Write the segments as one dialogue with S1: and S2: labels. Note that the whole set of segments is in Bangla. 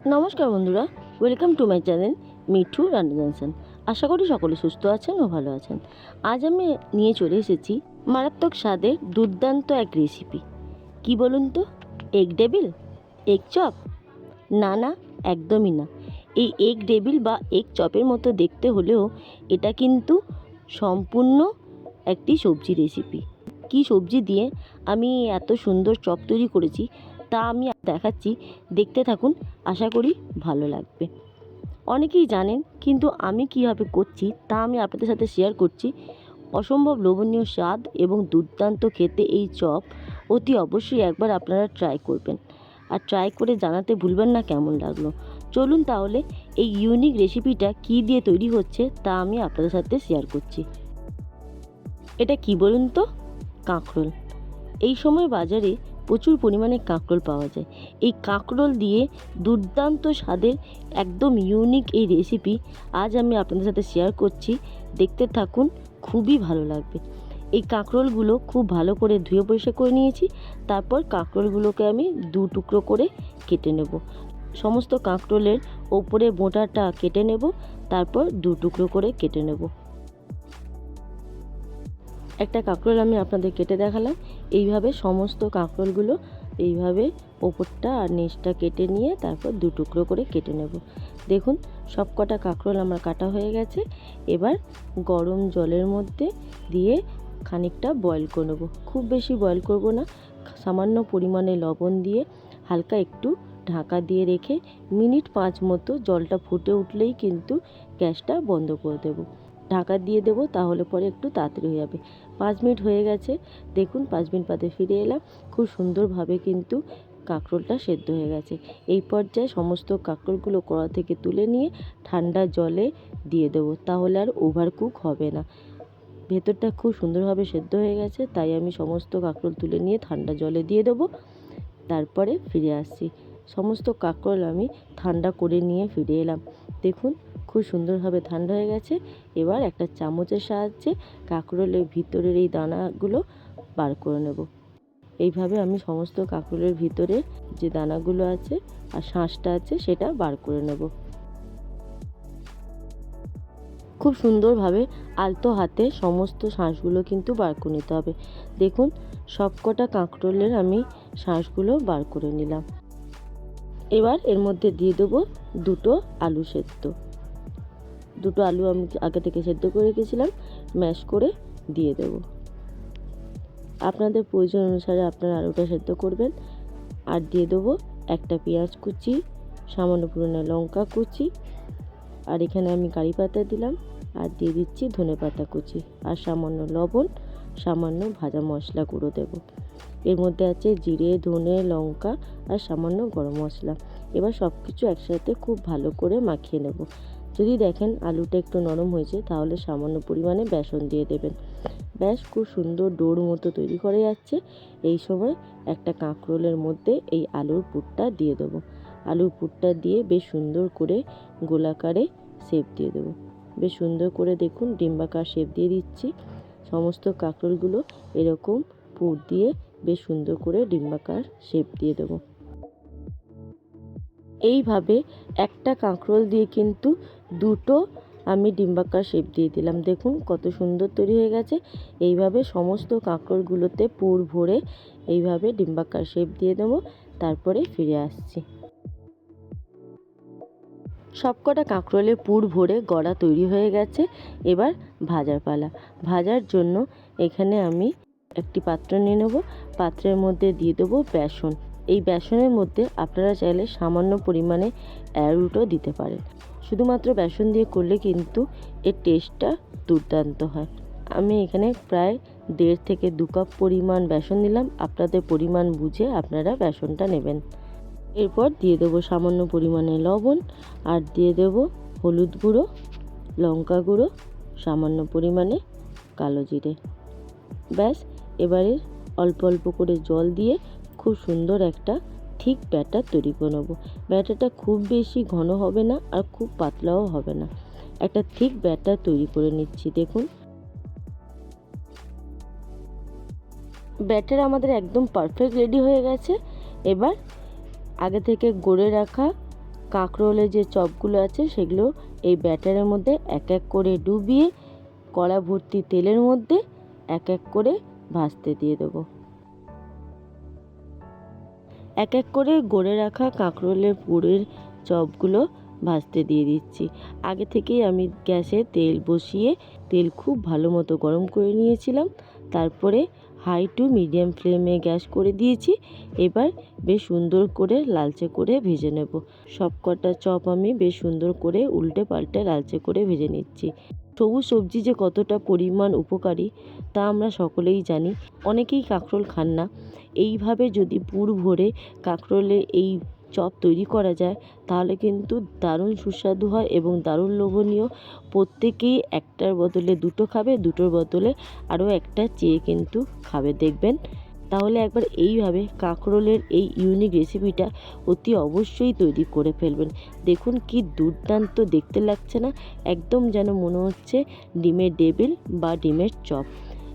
S1: নমস্কার বন্ধুরা welcome to my channel Mithu রান্না জানসেন আশা করি সকলে সুস্থ আছেন ও ভালো আছেন। আজ আমি নিয়ে চলে এসেছি মারাত্মক স্বাদের দুর্দান্ত এক রেসিপি কি বলুন তো? এগ ডেবিল এগ চপ না না, একদমই না। এই এগ ডেবিল বা এগ চপের মতো দেখতে হলেও এটা কিন্তু সম্পূর্ণ একটি সবজি রেসিপি কি সবজি দিয়ে আমি এত সুন্দর চপ তৈরি করেছি তা আমি দেখাচ্ছি। দেখতে থাকুন, আশা করি ভালো লাগবে। অনেকেই জানেন, কিন্তু আমি কীভাবে করছি তা আমি আপনাদের সাথে শেয়ার করছি। অসম্ভব লোভনীয় স্বাদ এবং দুর্দান্ত খেতে এই চপ অতি অবশ্যই একবার আপনারা ট্রাই করবেন। আর ট্রাই করে জানাতে ভুলবেন না কেমন লাগল। চলুন তাহলে এই ইউনিক রেসিপিটা কী দিয়ে তৈরি হচ্ছে তা আমি আপনাদের সাথে শেয়ার করছি। এটা কি বলুন তো? কাঁকরোল। এই সময় বাজারে প্রচুর পরিমাণে কাঁকরোল পাওয়া যায়। এই কাঁকরোল দিয়ে দুর্দান্ত স্বাদের একদম ইউনিক এই রেসিপি আজ আমি আপনাদের সাথে শেয়ার করছি। দেখতে থাকুন, খুবই ভালো লাগবে। এই কাঁকরোলগুলো খুব ভালো করে ধুয়ে পরিষ্কার করে নিয়েছি, তারপর কাঁকরোলগুলোকে আমি দু টুকরো করে কেটে নেব। সমস্ত কাঁকরোলের ওপরে বোঁটাটা কেটে নেব, তারপর দু টুকরো করে কেটে নেব। একটা কাঁকরোল আমি আপনাদের কেটে দেখালাম। এইভাবে সমস্ত কাঁকরোলগুলো এইভাবে ওপরটা আর নিচটা কেটে নিয়ে তারপর দু টুকরো করে কেটে নেব। দেখুন, সব কটা কাঁকরোল আমার কাটা হয়ে গেছে। এবার গরম জলের মধ্যে দিয়ে খানিকটা বয়েল করে নেব। খুব বেশি বয়েল করব না। সামান্য পরিমাণে লবণ দিয়ে হালকা একটু ঢাকা দিয়ে রেখে মিনিট পাঁচ মতো জলটা ফুটে উঠলেই কিন্তু গ্যাসটা বন্ধ করে দেবো। ঢাকা দিয়ে দেবো, তাহলে পরে একটু তাড়াতাড়ি হয়ে যাবে। পাঁচ মিনিট হয়ে গেছে, দেখুন পাঁচ মিনিট বাদে ফিরে এলাম। খুব সুন্দরভাবে কিন্তু কাঁকরোলটা সেদ্ধ হয়ে গেছে। এই পর্যায়ে সমস্ত কাঁকরোলগুলো কড়া থেকে তুলে নিয়ে ঠান্ডা জলে দিয়ে দেবো, তাহলে আর ওভার কুক হবে না। ভেতরটা খুব সুন্দরভাবে সেদ্ধ হয়ে গেছে, তাই আমি সমস্ত কাঁকরোল তুলে নিয়ে ঠান্ডা জলে দিয়ে দেবো। তারপরে ফিরে আসছি। সমস্ত কাঁকরোল আমি ঠান্ডা করে নিয়ে ফিরে এলাম। দেখুন খুব সুন্দরভাবে ঠান্ডা হয়ে গেছে। এবার একটা চামচের সাহায্যে কাঁকরোলের ভিতরের এই দানাগুলো বার করে নেব। এইভাবে আমি সমস্ত কাঁকরোলের ভিতরে যে দানাগুলো আছে আর শাঁসটা আছে সেটা বার করে নেব। খুব সুন্দরভাবে আলতো হাতে সমস্ত শাঁসগুলো কিন্তু বার করে নিতে হবে। দেখুন, সবকটা কাঁকরোলের আমি শাঁসগুলো বার করে নিলাম। এবার এর মধ্যে দিয়ে দেবো দুটো আলু সেদ্ধ। দুটো আলু আমি আগে থেকে সেদ্ধ করে রেখেছিলাম, ম্যাশ করে দিয়ে দেব। আপনাদের প্রয়োজন অনুসারে আপনারা আলুটা সেদ্ধ করবেন। আর দিয়ে দেবো একটা পেঁয়াজ কুচি, সামান্য পরিমাণে লঙ্কা কুচি, আর এখানে আমি কারি পাতা দিলাম। আর দিয়ে দিচ্ছি ধনে পাতা কুচি, আর সামান্য লবণ, সামান্য ভাজা মশলা গুঁড়ো দেব। এর মধ্যে আছে জিরে, ধনে, লঙ্কা, আর সামান্য গরম মশলা। এবার সব কিছু একসাথে খুব ভালো করে মাখিয়ে নেব। যদি দেখেন আলুটা একটু নরম হয়েছে, তাহলে সামান্য পরিমাণে বেসন দিয়ে দেবেন। ব্যাস, খুব সুন্দর ডোর মতো তৈরি করে যাচ্ছে। এই সময় একটা কাঁকরোলের মধ্যে এই আলুর পুরটা দিয়ে দেবো। আলুর পুরটা দিয়ে বেশ সুন্দর করে গোলাকারে শেপ দিয়ে দেবো। বেশ সুন্দর করে দেখুন, ডিম্বাকার শেপ দিয়ে দিচ্ছি। সমস্ত কাঁকরোলগুলো এরকম পুর দিয়ে বেশ সুন্দর করে ডিম্বাকার শেপ দিয়ে দেবো। এইভাবে একটা কাঁকরোল দিয়ে কিন্তু দুটো আমি ডিম্বাকার শেপ দিয়ে দিলাম। দেখুন কত সুন্দর তৈরি হয়ে গেছে। এইভাবে সমস্ত কাঁকরোলগুলোতে পুর ভরে এইভাবে ডিম্বাকার শেপ দিয়ে দেবো, তারপরে ফিরে আসছি। সবকটা কাঁকরোলে পুর ভরে গড়া তৈরি হয়ে গেছে। এবার ভাজার পালা। ভাজার জন্য এখানে আমি একটি পাত্র নিয়ে নেব। পাত্রের মধ্যে দিয়ে দেবো বেসন। এই বেসনের মধ্যে আপনারা চাইলে সামান্য পরিমাণে অ্যারুটও দিতে পারেন। শুধুমাত্র বেসন দিয়ে করলে কিন্তু এর টেস্টটা দুর্দান্ত হয়। আমি এখানে প্রায় দেড় থেকে দু কাপ পরিমাণ বেসন দিলাম আপনাদের পরিমাণ বুঝে আপনারা বেসনটা নেবেন। এরপর দিয়ে দেবো সামান্য পরিমাণে লবণ আর দিয়ে দেবো হলুদ গুঁড়ো, লঙ্কা গুঁড়ো, সামান্য পরিমাণে কালো জিরে। ব্যাস, এবারে অল্প অল্প করে জল দিয়ে খুব সুন্দর একটা ঠিক ব্যাটার তৈরি করে নেব। ব্যাটারটা খুব বেশি ঘন হবে না আর খুব পাতলাও হবে না। একটা ঠিক ব্যাটার তৈরি করে নিচ্ছি, দেখুন। ব্যাটার আমাদের একদম পারফেক্ট রেডি হয়ে গেছে। এবার আগে থেকে গড়ে রাখা কাঁকরোলের যে চপগুলো আছে, সেগুলো এই ব্যাটারের মধ্যে এক এক করে ডুবিয়ে কড়া ভর্তি তেলের মধ্যে এক এক করে ভাজতে দিয়ে দেবো। এক এক করে গড়ে রাখা কাঁকরোলের পুরের চপগুলো ভাজতে দিয়ে দিচ্ছি। আগে থেকেই আমি গ্যাসে তেল বসিয়ে তেল খুব ভালো মতো গরম করে নিয়েছিলাম। তারপরে হাই টু মিডিয়াম ফ্লেমে গ্যাস করে দিয়েছি। এবার বেশ সুন্দর করে লালচে করে ভেজে নেব। সব কটা চপ আমি বেশ সুন্দর করে উল্টে পাল্টে লালচে করে ভেজে নিচ্ছি। সবুজ সবজি যে কতটা পরিমাণ উপকারী তা আমরা সকলেই জানি। অনেকেই কাঁকরোল খান না। এইভাবে যদি পুর ভরে কাঁকরোলের এই চপ তৈরি করা যায়, তাহলে কিন্তু দারুণ সুস্বাদু হয় এবং দারুণ লোভনীয়। প্রত্যেকেই একটার বদলে দুটো খাবে, দুটোর বদলে আরও একটা চেয়ে কিন্তু খাবে, দেখবেন। তাহলে একবার এইভাবে কাঁকরোলের এই ইউনিক রেসিপিটা অতি অবশ্যই তৈরি করে ফেলবেন। দেখুন কি দুর্দান্ত, দেখতে লাগছে না? একদম যেন মনে হচ্ছে ডিমের ডেবিল বা ডিমের চপ।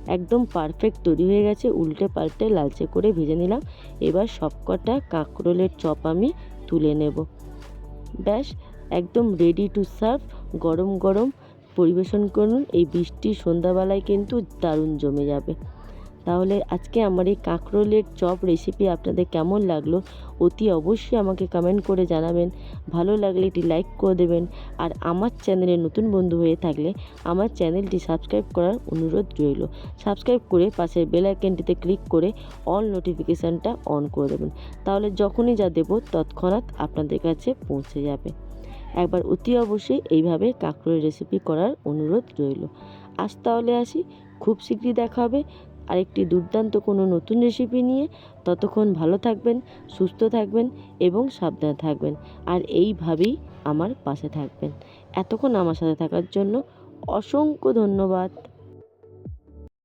S1: একদম পারফেক্ট তৈরি হয়ে গেছে। উল্টে পাল্টে লালচে করে ভেজে নিলাম। এবার সবকটা কাঁকরোলের চপ আমি তুলে নেব। ব্যাস, একদম রেডি টু সার্ভ গরম গরম পরিবেশন করুন। এই বৃষ্টি সন্ধ্যাবেলায় কিন্তু দারুণ জমে যাবে। তাহলে আজকে আমার এই কাঁকরোলের চপ রেসিপি আপনাদের কেমন লাগল অতি অবশ্যই আমাকে কমেন্ট করে জানাবেন। ভালো লাগলে এটি লাইক করে দেবেন। আর আমার চ্যানেলে নতুন বন্ধু হয়ে থাকলে আমার চ্যানেলটি সাবস্ক্রাইব করার অনুরোধ রইল। সাবস্ক্রাইব করে পাশের বেল আইকনটিতে ক্লিক করে অল নোটিফিকেশানটা অন করে দেবেন। তাহলে যখনই যা দেবো তৎক্ষণাৎ আপনাদের কাছে পৌঁছে যাবে। একবার অতি অবশ্যই এইভাবে কাঁকরোলের রেসিপি করার অনুরোধ রইল। আজ তাহলে আসি। খুব শীঘ্রই দেখা হবে। আরেকটি দুর্দান্ত কোনো নতুন রেসিপি নিয়ে ততক্ষণ ভালো থাকবেন, সুস্থ থাকবেন এবং সাবধানে থাকবেন। আর এইভাবেই আমার পাশে থাকবেন। এতক্ষণ আমার সাথে থাকার জন্য অসংখ্য ধন্যবাদ।